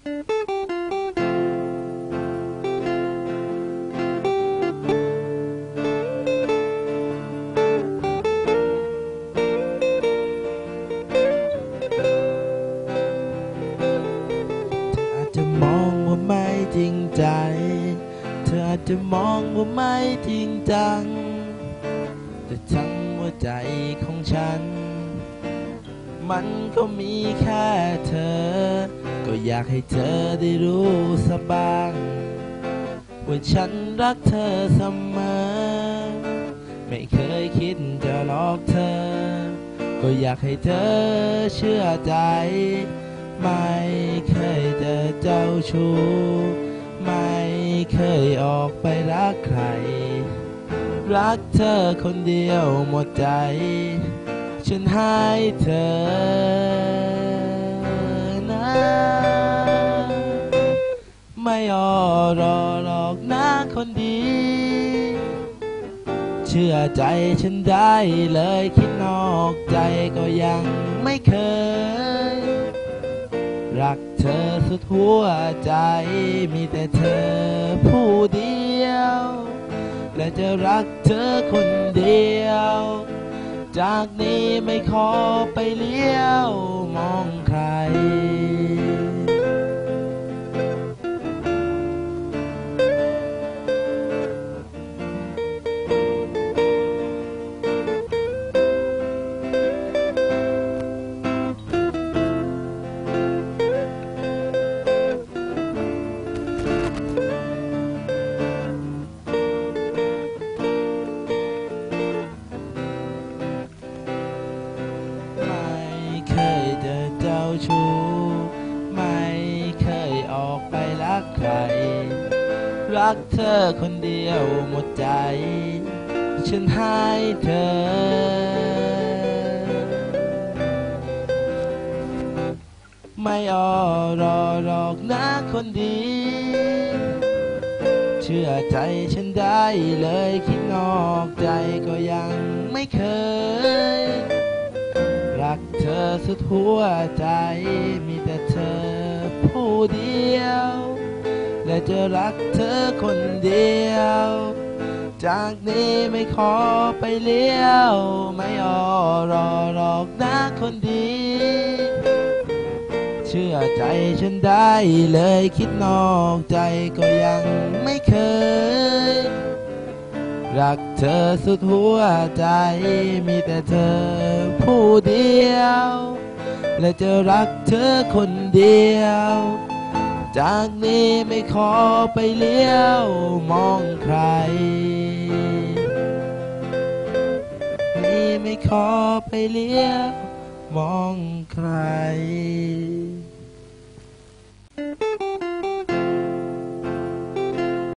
อาจจะมองว่าไม่จริงใจ เธออาจจะมองว่าไม่จริงจัง แต่ทั้งหัวใจของฉัน มันก็มีแค่เธอ ก็อยากให้เธอได้รู้สักบางว่าฉันรักเธอเสมอ ไม่เคยคิดจะหลอกเธอ ก็อยากให้เธอเชื่อใจ ไม่เคยจะเจ้าชู้ ไม่เคยออกไปรักใคร รักเธอคนเดียวหมดใจ ฉันให้เธอ รอหรอกนะคนดี เชื่อใจฉันได้เลยคิดนอกใจก็ยังไม่เคย รักเธอสุดหัวใจมีแต่เธอผู้เดียว และจะรักเธอคนเดียว จากนี้ไม่ขอไปเลี้ยว ไม่เคยออกไปรักใคร รักเธอคนเดียวหมดใจ ฉันให้เธอ ไม่ออรอหรอกนะคนดี เชื่อใจฉันได้เลยคิดนอกใจก็ยังไม่เคย รักเธอสุดหัวใจ มีแต่เธอผู้เดียว และจะรักเธอคนเดียว จากนี้ไม่ขอไปเลี้ยว ไม่ออรอหรอกนะคนดี เชื่อใจฉันได้เลยคิดนอกใจก็ยังไม่เคย รักเธอสุดหัวใจ มีแต่เธอผู้เดียว และจะรักเธอคนเดียว จากนี้ไม่ขอไปเลี้ยวมองใคร นี่ไม่ขอไปเลี้ยวมองใคร